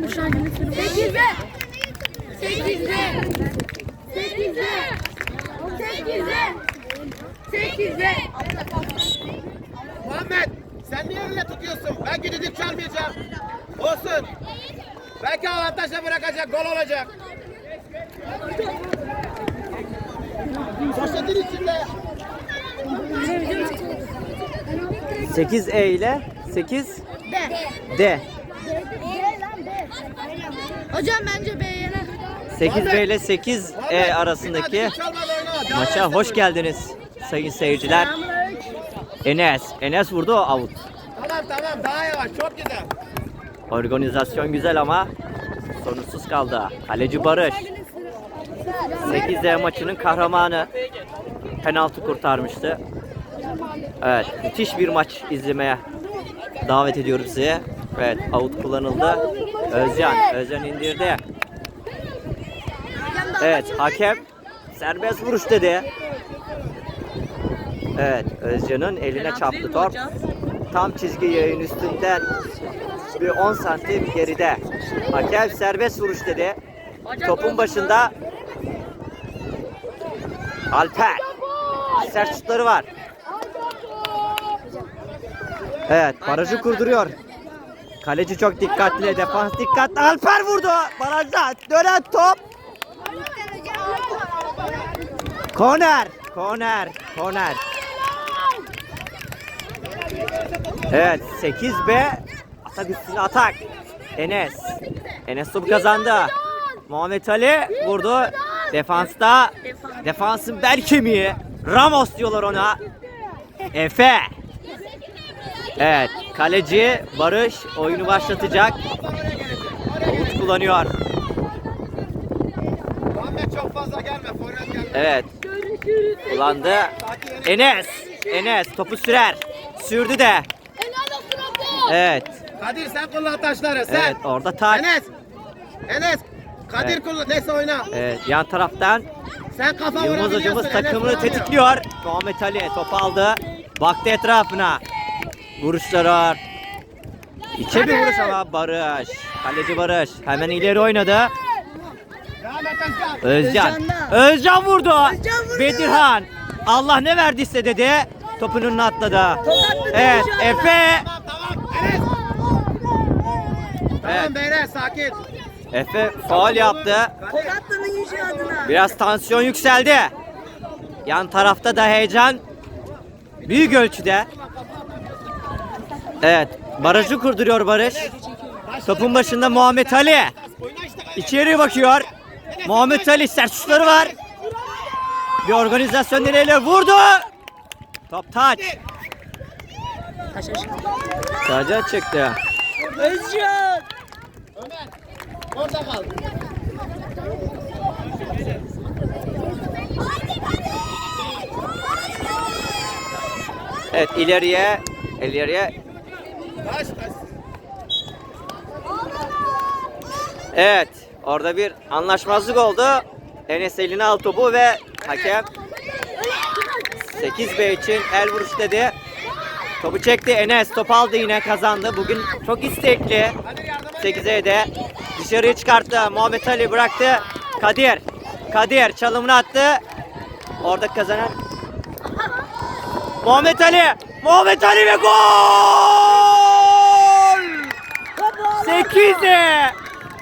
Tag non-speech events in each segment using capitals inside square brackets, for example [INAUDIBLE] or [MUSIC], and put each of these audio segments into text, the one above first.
Sekizde. Sekizde. Sekizde. Sekizde. Sekizde. Muhammed sen niye öyle tutuyorsun? Belki düdük çalmayacak. Olsun. Belki avantajla bırakacak, gol olacak. Poşetin içinde. 8E ile 8 D. D. Hocam bence B'ye yener. 8B ile 8E Muhammed, E arasındaki maça hoş geldiniz sayın seyirciler. Enes. Enes vurdu out. bunu. Tamam tamam daha yavaş çok güzel. Organizasyon güzel ama sonuçsuz kaldı. Kaleci Barış. 8D maçının kahramanı. Penaltı kurtarmıştı. Evet, müthiş bir maç izlemeye davet ediyorum sizi. Evet, out kullanıldı. Özcan, Özcan indirdi. Evet, hakem serbest vuruş dedi. Evet, Özcan'ın eline çarptı top. Tam çizgi yayın üstünden bir 10 santim geride. Hakem serbest vuruş dedi. Topun başında Alper. Sert şutları var. Evet, barajı kurduruyor. Kaleci çok dikkatli, defans dikkatli. Alper vurdu. Barajda dönen top. Korner, korner, korner. Evet 8B atak üstüne atak. Enes. Enes topu kazandı. Muhammed Ali vurdu. Defansta defansın bel kemiği. Ramos diyorlar ona. Efe. Evet kaleci Barış oyunu başlatacak. Umut kullanıyor. Çok fazla gelme. Evet. Kullandı. Enes. Enes topu sürer. Sürdü de. Evet. Kadir sen kullan taşları sen. Evet orada taç. Enes. Enes. Kadir Evet. kullan. Neyse oyna. Evet, yan taraftan Sen kafa Yılmaz hocamız takımını tetikliyor. Muhammed Ali topu aldı. Baktı etrafına. Vuruşları var. İçe bir vuruş ama Barış. Kaleci Barış. Hemen ileri oynadı. Özcan. Özcan. Vurdu. Bedirhan. Allah ne verdiyse dedi. Topun önüne atladı. Evet. Efe. Tamam beyler sakin. Efe faul yaptı. Tokatlı'nın. Biraz tansiyon yükseldi. Yan tarafta da heyecan büyük ölçüde. Evet, barajı kurduruyor Barış. Topun başında Muhammed Ali. İçeri bakıyor. Muhammed Ali sert şutları var. Bir organizasyon dileğiyle vurdu. Top taç. Taca çıktı. Özcan. Ömer. Orada kal. Evet ileriye ileriye Evet, orada bir anlaşmazlık oldu. Enes eline al topu ve hakem 8B için el vuruş dedi. Topu çekti Enes, top aldı yine kazandı. Bugün çok istekli. Kadir yardıma 8'e de dışarıya çıkarttı. Muhammed Ali bıraktı. Kadir, Kadir çalımını attı. Orada kazanan Muhammed Ali, Muhammed Ali ve gol! 8'e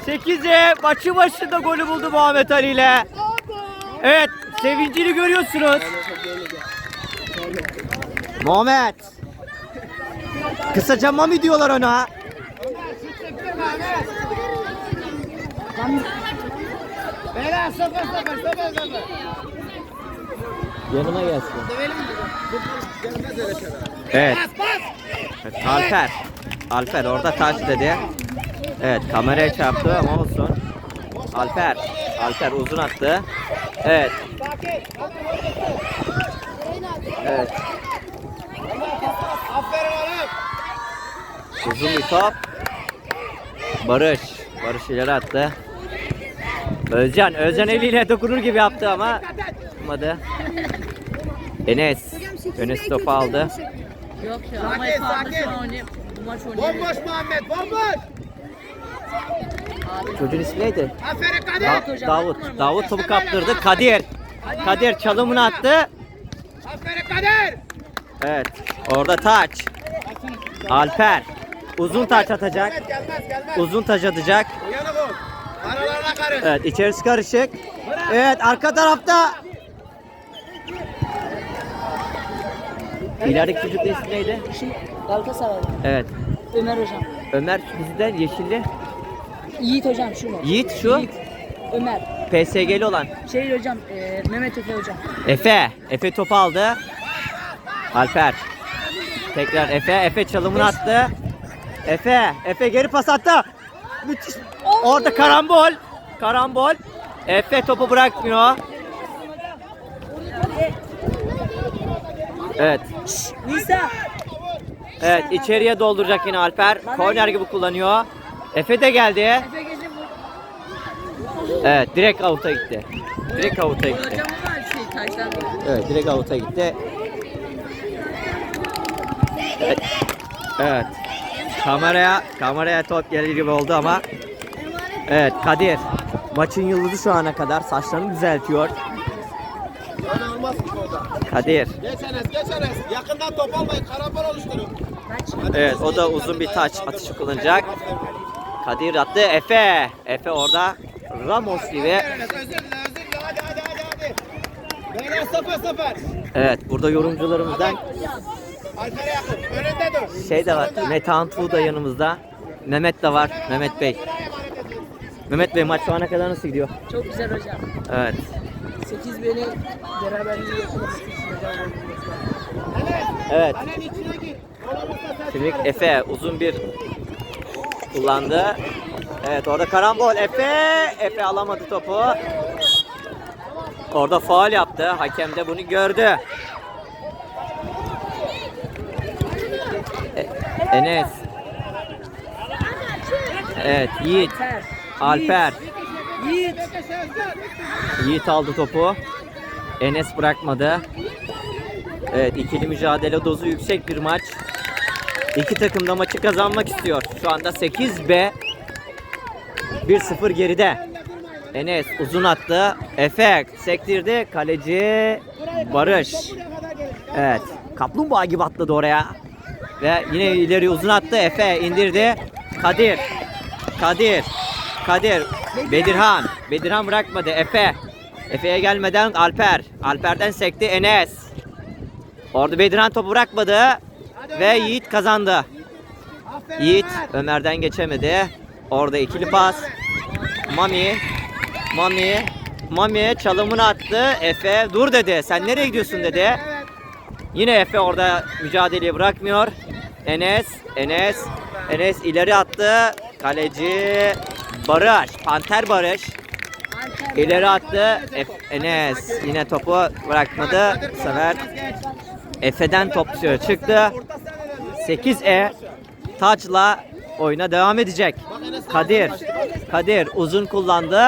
8'e maçı başında golü buldu Muhammed Ali ile. Evet, sevincini görüyorsunuz. Muhammed. Kısaca Mami diyorlar ona. Beyler sıfır sıfır sıfır sıfır. Yanıma gelsin. Evet. Evet, Alper. Alper orada taç dedi. Evet kameraya çarptı ama olsun. Alper. Alper uzun attı. Evet. Evet. Aferin oğlum. Uzun bir top. Barış. Barış ileri attı. Özcan. Özcan eliyle dokunur gibi yaptı ama olmadı. Enes. Enes topu aldı. Yok ya ama Sakin, sakin. Bomboş Muhammed bomboş. Çocuğun ismi neydi? Aferin Kadir. Da- Davut. Davut topu kaptırdı. Kadir. Kadir çalımını attı. Aferin Kadir. Evet. Orada taç. Alper. Uzun taç atacak. Uzun taç atacak. Evet içerisi karışık. Evet arka tarafta. İlerideki çocuk ismi neydi? Galatasaray. Evet. Ömer hocam. Ömer bizden yeşilli. Yiğit hocam şu mu? Yiğit şu. Yiğit. Ömer. PSG'li olan. Şey hocam, e, Mehmet Efe hocam. Efe. Efe topu aldı. Alper. Tekrar Efe. Efe çalımını attı. Efe. Efe geri pas attı. Müthiş. Orada karambol. Karambol. Efe topu bırakmıyor. Evet. Nisa. Evet içeriye dolduracak yine Alper. Korner gibi kullanıyor. Efe de geldi. Bu. Evet direkt avuta gitti. Direkt avuta gitti. Şey. Evet direkt avuta gitti. Evet. evet. Kameraya kameraya top gelir gibi oldu ama. Evet Kadir. Maçın yıldızı şu ana kadar saçlarını düzeltiyor. Kadir. Geç Enes geç Enes. Yakından top almayın. Karambol oluşturun. Evet o da uzun bir taç atışı kullanacak. Kadir attı. Efe. Efe orada. Ramos gibi. Beyler sıfır sıfır. Evet burada yorumcularımızdan şey de var. Metehan Tuğ da yanımızda. Mehmet de var. Mehmet Bey. Mehmet Bey maç şu ana kadar nasıl gidiyor? Çok güzel hocam. Evet. 8 beni beraberliği yakalamak için hocam. Evet. Sen Şimdi Efe uzun bir kullandı. Evet orada karambol. Efe. Efe alamadı topu. Orada faal yaptı. Hakem de bunu gördü. E- Enes. Evet Yiğit. Alper. Yiğit. Yiğit aldı topu. Enes bırakmadı. Evet ikili mücadele dozu yüksek bir maç. İki takım da maçı kazanmak istiyor. Şu anda 8B 1-0 geride. Enes uzun attı. Efe sektirdi. Kaleci Barış. Evet. Kaplumbağa gibi atladı oraya. Ve yine ileri uzun attı. Efe indirdi. Kadir. Kadir. Kadir. Bedirhan. Bedirhan bırakmadı. Efe. Efe'ye gelmeden Alper. Alper'den sekti Enes. Orada Bedirhan topu bırakmadı. Ve Yiğit kazandı. Yiğit Ömer. Ömer'den geçemedi. Orada ikili pas. Mami. Mami. Mami çalımını attı. Efe dur dedi. Sen nereye gidiyorsun dedi. Yine Efe orada mücadeleyi bırakmıyor. Enes, Enes, Enes ileri attı. Kaleci Barış, Panter Barış. İleri attı. Enes yine topu bırakmadı. Bu sefer Efe'den top çıktı. 8E taçla oyuna devam edecek. Kadir, Kadir uzun kullandı.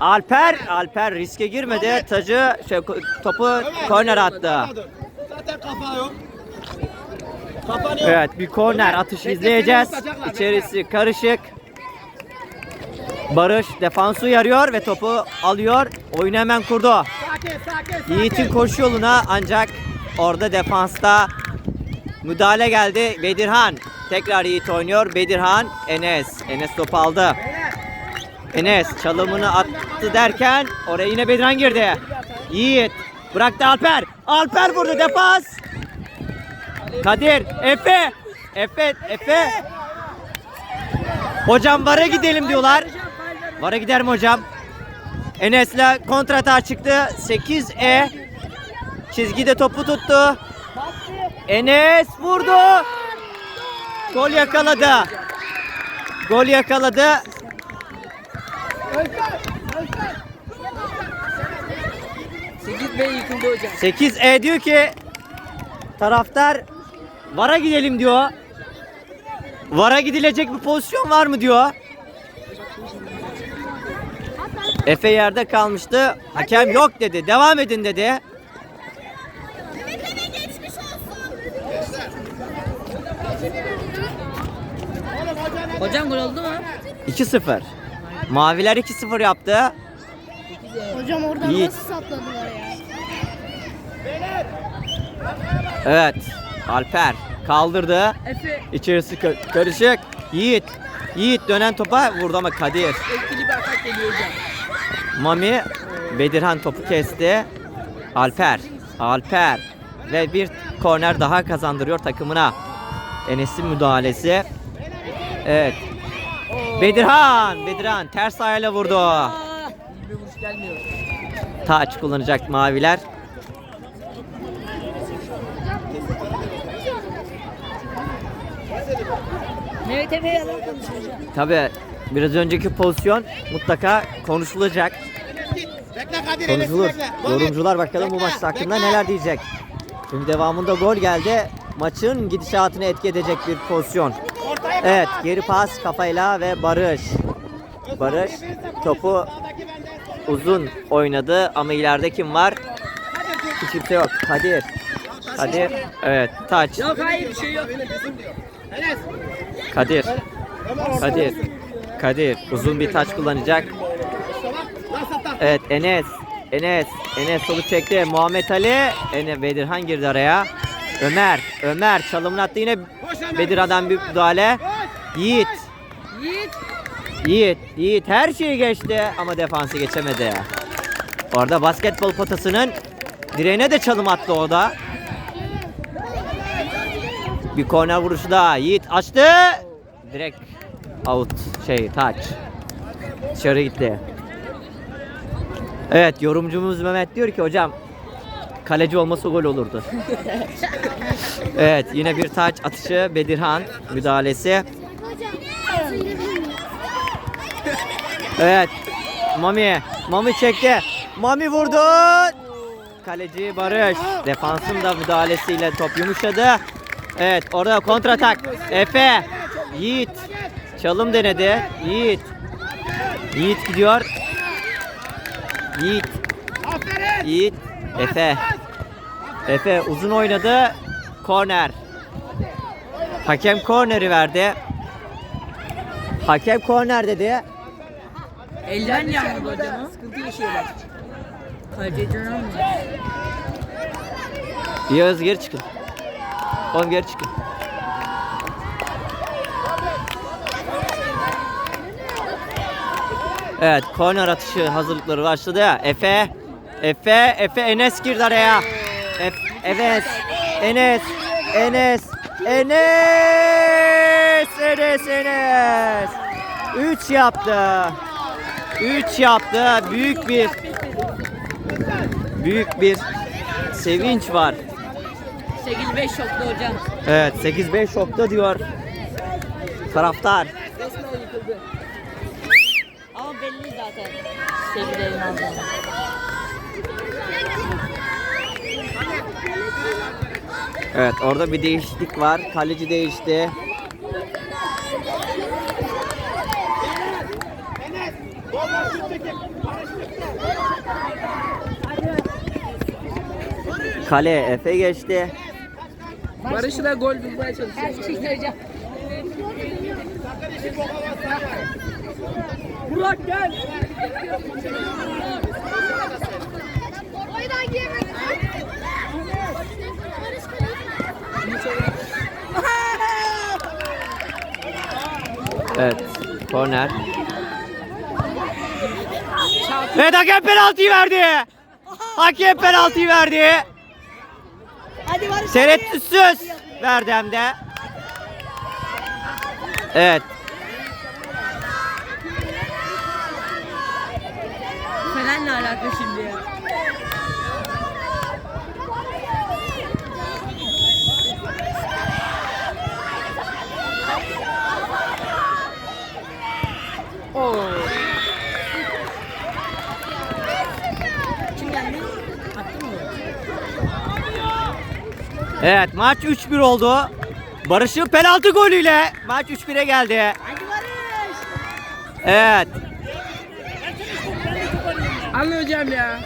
Alper, Alper riske girmedi. Tacı şey, topu korner attı. Evet bir korner atışı izleyeceğiz. İçerisi karışık. Barış defansı uyarıyor ve topu alıyor. Oyunu hemen kurdu. Yiğit'in koşu yoluna ancak orada defansta müdahale geldi. Bedirhan tekrar Yiğit oynuyor. Bedirhan Enes. Enes topu aldı. Enes çalımını attı derken oraya yine Bedirhan girdi. Yiğit bıraktı Alper. Alper vurdu defans. Kadir, Efe. Efe, Efe. Hocam vara gidelim diyorlar. Vara gider mi hocam? Enes'le kontrata çıktı. 8E. Çizgide topu tuttu. Enes vurdu. Gol yakaladı. Gol yakaladı. Yıkıldı hocam. 8E diyor ki taraftar vara gidelim diyor. Vara gidilecek bir pozisyon var mı diyor. Efe yerde kalmıştı. Hakem yok dedi. Devam edin dedi. Hocam gol oldu mu? 2-0. Maviler 2-0 yaptı. Hocam oradan Yiğit. nasıl sapladılar ya? Evet. Alper kaldırdı. Efe İçerisi ka- karışık. Yiğit. Yiğit dönen topa vurdu ama Kadir. etkili bir atak geliyor hocam. Mami Bedirhan topu kesti. Alper. Alper. Ve bir korner daha kazandırıyor takımına. Enes'in müdahalesi. Evet. Bedirhan. Bedirhan ters ayağıyla vurdu. İyi bir vuruş gelmiyor. Taç kullanacak maviler. Mehmet Efe'ye yalan konuşuyor. Tabi biraz önceki pozisyon mutlaka konuşulacak. Bekle Kadir Enes'i Konuşulur. Yorumcular bakalım bu maç hakkında neler diyecek. Şimdi devamında gol geldi. Maçın gidişatını etki edecek bir pozisyon. Evet geri pas kafayla ve Barış. Barış topu uzun oynadı ama ileride kim var? Hiç kimse yok. Kadir. Kadir. Evet taç. Yok hayır bir şey yok. Kadir. Kadir. Kadir uzun bir taç kullanacak. Evet Enes. Enes. Enes solu çekti. Muhammed Ali. Enes Bedirhan girdi araya. Ömer. Ömer çalımını attı yine Bedirhan'dan bir müdahale. Yiğit. Yiğit. Yiğit. Yiğit her şeyi geçti ama defansı geçemedi. Orada basketbol potasının direğine de çalım attı o da. Bir korner vuruşu daha. Yiğit açtı. Direkt out şey taç. Dışarı gitti. Evet yorumcumuz Mehmet diyor ki hocam kaleci olmasa gol olurdu. [LAUGHS] evet yine bir taç atışı Bedirhan müdahalesi. Evet. Mami. Mami çekti. Mami vurdu. Kaleci Barış. Defansın da müdahalesiyle top yumuşadı. Evet orada kontratak. Efe. Yiğit. Çalım denedi. Yiğit. Yiğit gidiyor. Yiğit. Yiğit. Efe. Efe uzun oynadı. Korner. Hakem korneri verdi. Hakem korner dedi. Elden yandı hocam. Sıkıntı yaşıyorlar. Kaleci canım mı? Yağız geri çıkın. Oğlum geri çıkın. Evet, korner atışı hazırlıkları başladı. Efe, Efe, Efe, Enes girdi araya. Ef, Enes, Enes, Enes, Enes, Enes, Enes. 3 yaptı. 3 yaptı. Büyük bir büyük bir sevinç var. 8-5 şoklu hocam. Evet 8-5 şokta diyor taraftar. Resmen yıkıldı. Ama belli zaten. Sevgilerin ağzına. Evet orada bir değişiklik var. Kaleci değişti. Kale Efe geçti. Barış'ı da gol bulmaya çalışıyor. Her söyleyeceğim. Burak gel. Evet korner. Evet hakem penaltıyı verdi. Hakem penaltıyı verdi. Hadi Barış. Tereddütsüz verdi hem de. Evet Fener'le alakalı şimdi ya. Oo. Kim geldi? Attı mı? Evet maç 3-1 oldu. Barış'ın penaltı golüyle maç 3-1'e geldi. Hadi Barış. Evet. Alın hocam ya.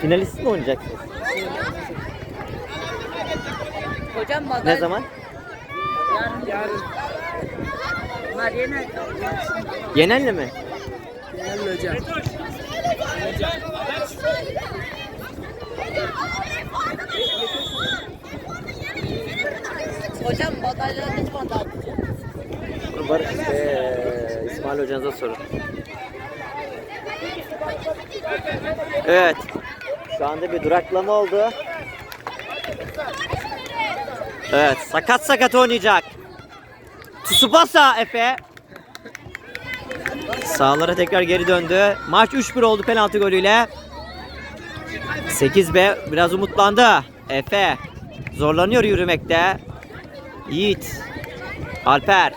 Finalist mi oynayacaksınız? Hocam madalya. Ne zaman? Yarın. Yarın. Bunlar. Yenenle mi? Yarın hocam. Hocam madalya ne zaman dağıtacak? Var, eee, İsmail hocanıza sorun. Evet. Şu anda bir duraklama oldu. Evet. Sakat sakat oynayacak. Tsubasa Efe. Sağlara tekrar geri döndü. Maç 3-1 oldu penaltı golüyle. 8B biraz umutlandı. Efe zorlanıyor yürümekte. Yiğit. Alper.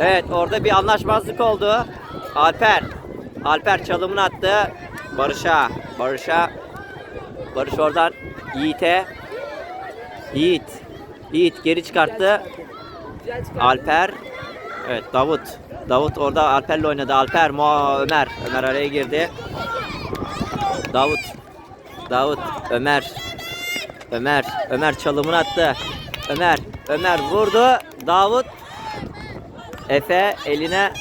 Evet orada bir anlaşmazlık oldu. Alper. Alper çalımını attı. Barış'a. Barış'a. Barış oradan Yiğit'e. Yiğit. Yiğit geri çıkarttı. Alper. Evet Davut. Davut orada Alper'le oynadı. Alper, Mo Ömer. Ömer araya girdi. Davut. Davut. Ömer. Ömer. Ömer çalımını attı. Ömer. Ömer vurdu. Davut. Efe eline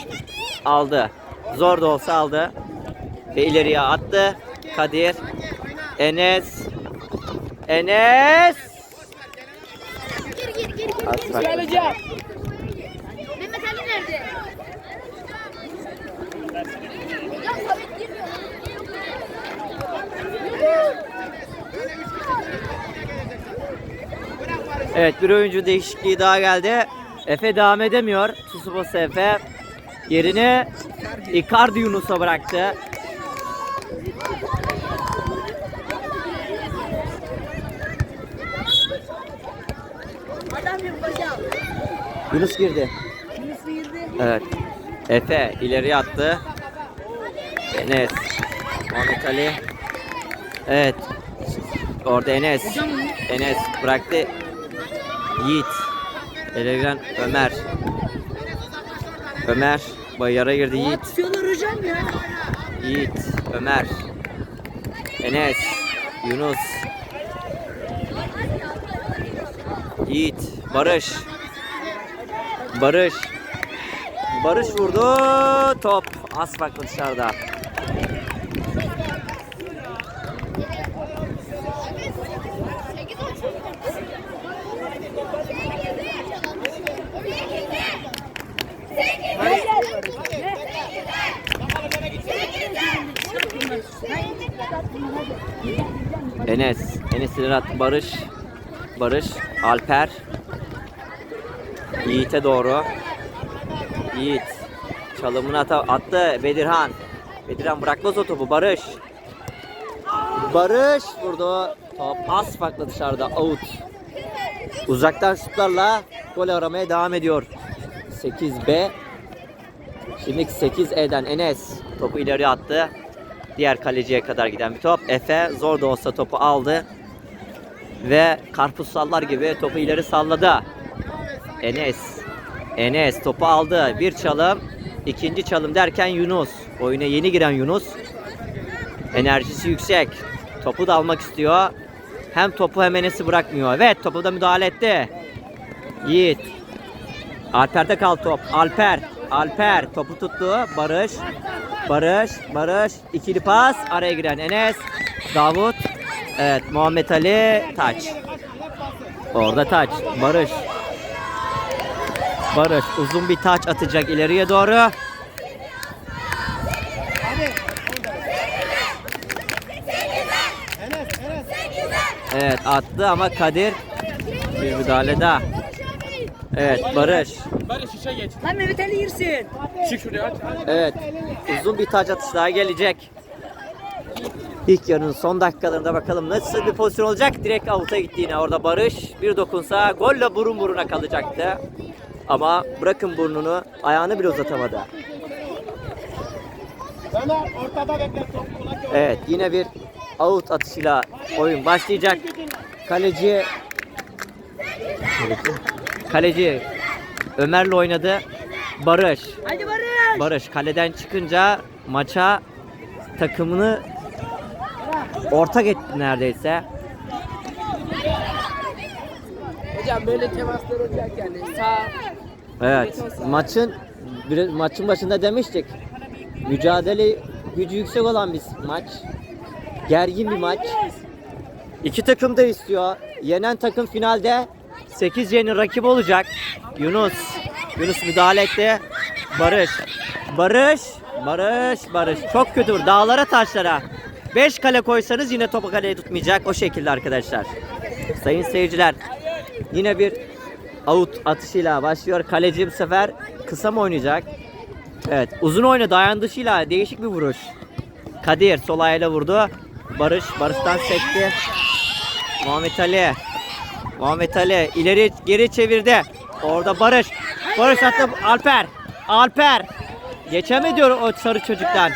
aldı. Zor da olsa aldı. Ve ileriye attı. Kadir. Enes. Enes. Gir gir gir. At bak. Mehmet Ali nerede? Hocam Samet girmiyor. Evet bir oyuncu değişikliği daha geldi. Efe devam edemiyor. Tsubasa Efe yerini Icardi Yunus'a bıraktı. Yunus girdi. Evet. Efe ileriye attı. Enes. Muhammed Ali. Evet. Orada Enes. Enes bıraktı. Yiğit. Elegen Ömer. Ömer. Bayara girdi Yiğit. Yiğit. Ömer. Enes. Yunus. Yiğit. Barış. Barış. Barış vurdu. Top. Az farklı dışarıda. Enes. Enes ileri attı. Barış. Barış. Alper. Yiğit'e doğru. Yiğit. Çalımını ata- attı. Bedirhan. Bedirhan bırakmaz o topu. Barış. Barış vurdu. Top az farklı dışarıda. Out. Uzaktan şutlarla gol aramaya devam ediyor. 8B. Şimdi 8E'den Enes topu ileri attı. Diğer kaleciye kadar giden bir top. Efe zor da olsa topu aldı. Ve karpuz sallar gibi topu ileri salladı. Enes. Enes topu aldı. Bir çalım. ikinci çalım derken Yunus. Oyuna yeni giren Yunus. Enerjisi yüksek. Topu da almak istiyor. Hem topu hem Enes'i bırakmıyor. Evet topu da müdahale etti. Yiğit. Alper'de kal top. Alper. Alper topu tuttu. Barış. Barış. Barış. ikili pas. Araya giren Enes. Davut. Evet Muhammed Ali. Taç. Orada taç. Barış. Barış uzun bir taç atacak ileriye doğru. Evet attı ama Kadir bir müdahale daha. Evet Barış. Lan Mehmet Ali girsin. Evet uzun bir taç atış daha gelecek. İlk yarının son dakikalarında bakalım nasıl bir pozisyon olacak. Direkt avuta gitti yine orada Barış. Bir dokunsa golle burun buruna kalacaktı. Ama bırakın burnunu ayağını bile uzatamadı. Evet yine bir out atışıyla oyun başlayacak. Kaleci Kaleci Ömer'le oynadı. Barış. Hadi Barış. Barış kaleden çıkınca maça takımını ortak etti neredeyse. Hocam böyle temaslar olacak yani. Sağ Evet. Maçın bir, maçın başında demiştik. Mücadele gücü yüksek olan bir maç. Gergin bir maç. İki takım da istiyor. Yenen takım finalde 8 yeni rakip olacak. Yunus. Yunus müdahale etti. Barış. Barış. Barış. Barış. Çok kötü vur. Dağlara taşlara. 5 kale koysanız yine topu kaleye tutmayacak. O şekilde arkadaşlar. Sayın seyirciler. Yine bir out atışıyla başlıyor. Kaleci bu sefer kısa mı oynayacak? Evet. Uzun oyna dayandışıyla değişik bir vuruş. Kadir sol ayağıyla vurdu. Barış Barış'tan sekti. Muhammed Ali. Muhammed Ali ileri geri çevirdi. Orada Barış. Barış attı Alper. Alper. Geçemedi o sarı çocuktan.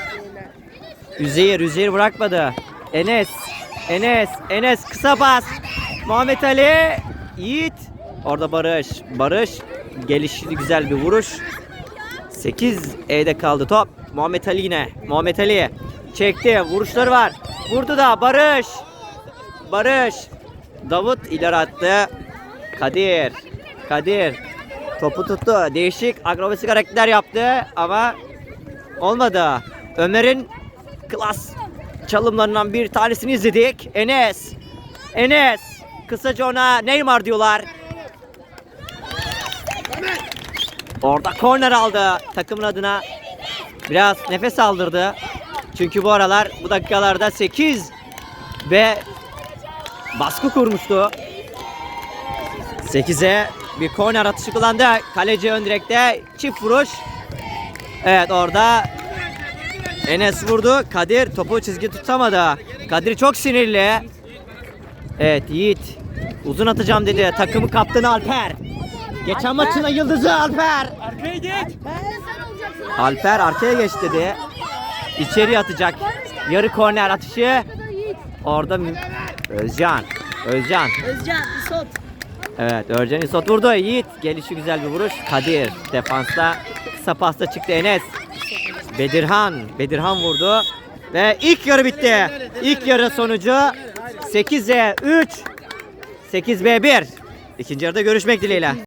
Üzeyir, Üzeyir bırakmadı. Enes. Enes, Enes kısa pas. Muhammed Ali. Yiğit. Orada Barış. Barış. Gelişli güzel bir vuruş. 8 E'de kaldı top. Muhammed Ali yine. Muhammed Ali çekti. Vuruşları var. Vurdu da Barış. Barış. Davut ileri attı. Kadir. Kadir. Topu tuttu. Değişik akrobasik hareketler yaptı ama olmadı. Ömer'in klas çalımlarından bir tanesini izledik. Enes. Enes. Kısaca ona Neymar diyorlar. Orada korner aldı takımın adına. Biraz nefes aldırdı. Çünkü bu aralar bu dakikalarda 8 ve baskı kurmuştu. 8'e bir korner atışı kullandı. Kaleci ön direkte çift vuruş. Evet orada Enes vurdu. Kadir topu çizgi tutamadı. Kadir çok sinirli. Evet Yiğit uzun atacağım dedi. Takımı kaptanı Alper. Geçen maçın yıldızı Alper. Alper arkaya geç dedi. İçeri atacak. Yarı korner atışı. Orada Özcan. Özcan. Özcan, İsot. Evet Özcan İsot vurdu. Yiğit gelişi güzel bir vuruş. Kadir defansta kısa pasta çıktı Enes. Bedirhan. Bedirhan vurdu. Ve ilk yarı bitti. İlk yarı sonucu 8'e 3. 8 B 1. İkinci yarıda görüşmek dileğiyle.